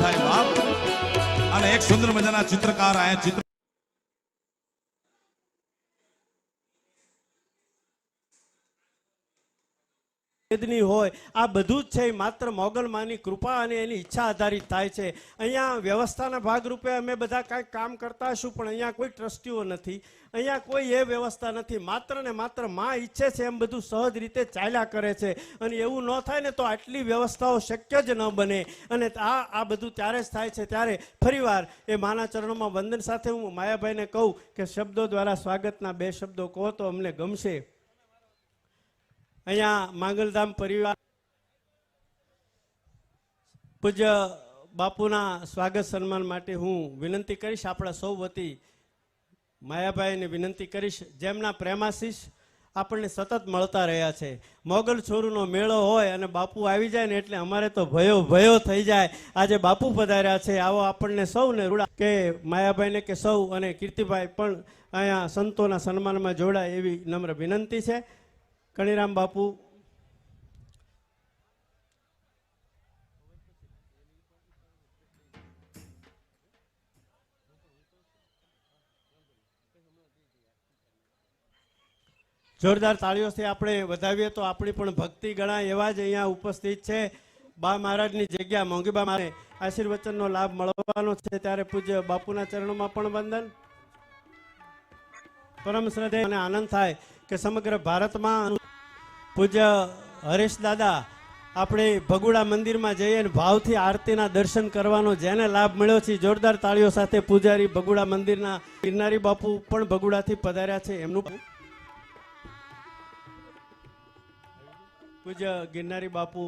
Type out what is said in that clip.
થાય બાપ. અને એક સુંદર મજાના ચિત્રકાર આયા ચિત્ર વેદની હોય, આ બધું જ છે માત્ર મોગલમાની કૃપા અને એની ઈચ્છા આધારિત થાય છે. અહીંયા વ્યવસ્થાના ભાગરૂપે અમે બધા કાંઈક કામ કરતા હશું, પણ અહીંયા કોઈ ટ્રસ્ટીઓ નથી. અહીંયા કોઈ એ વ્યવસ્થા નથી. માત્ર ને માત્રમાં ઈચ્છે છે, એમ બધું સહજ રીતે ચાલ્યા કરે છે. અને એવું ન થાય ને તો આટલી વ્યવસ્થાઓ શક્ય જ ન બને. અને આ આ બધું ત્યારે જ થાય છે, ત્યારે ફરીવાર એ માના ચરણોમાં વંદન સાથે હું માયાભાઈને કહું કે શબ્દો દ્વારા સ્વાગતના બે શબ્દો કહો તો અમને ગમશે. અહીંયા માંગલધામ પરિવાર પૂજ્ય બાપુના સ્વાગત સન્માન માટે હું વિનંતી કરીશ, આપણા સૌ વતી માયાભાઈને વિનંતી કરીશ, જેમના પ્રેમાશીષ આપણને સતત મળતા રહ્યા છે. મોગલ છોરુનો મેળો હોય અને બાપુ આવી જાય ને એટલે અમારે તો ભયો ભયો થઈ જાય. આજે બાપુ પધાર્યા છે, આવો આપણને સૌને રૂડા કે માયાભાઈને કે સૌ અને કીર્તિભાઈ પણ અહીંયા સંતોના સન્માનમાં જોડાય એવી નમ્ર વિનંતી છે. કણીરામ બાપુ. જોરદાર તાળીઓથી આપણે વધાવીએ તો આપણી પણ ભક્તિ ગણાય એવા જ અહીંયા ઉપસ્થિત છે. બા મહારાજની જગ્યા મોંઘીબા મારે આશીર્વચનનો લાભ મળવાનો છે ત્યારે પૂજ્ય બાપુના ચરણોમાં પણ વંદન. પરમ શ્રદ્ધે અને આનંદ થાય કે સમગ્ર ભારતમાં પૂજ્ય હરેશ દાદા, આપણે ભગુડા મંદિરમાં જઈએ અને ભાવથી આરતીના દર્શન કરવાનો જેને લાભ મળ્યો છે, જોરદાર તાળીઓ સાથે પૂજારી ભગુડા મંદિરના ગિરનારી બાપુ પણ ભગુડાથી પધાર્યા છે. એમનું પૂજ્ય ગિરનારી બાપુ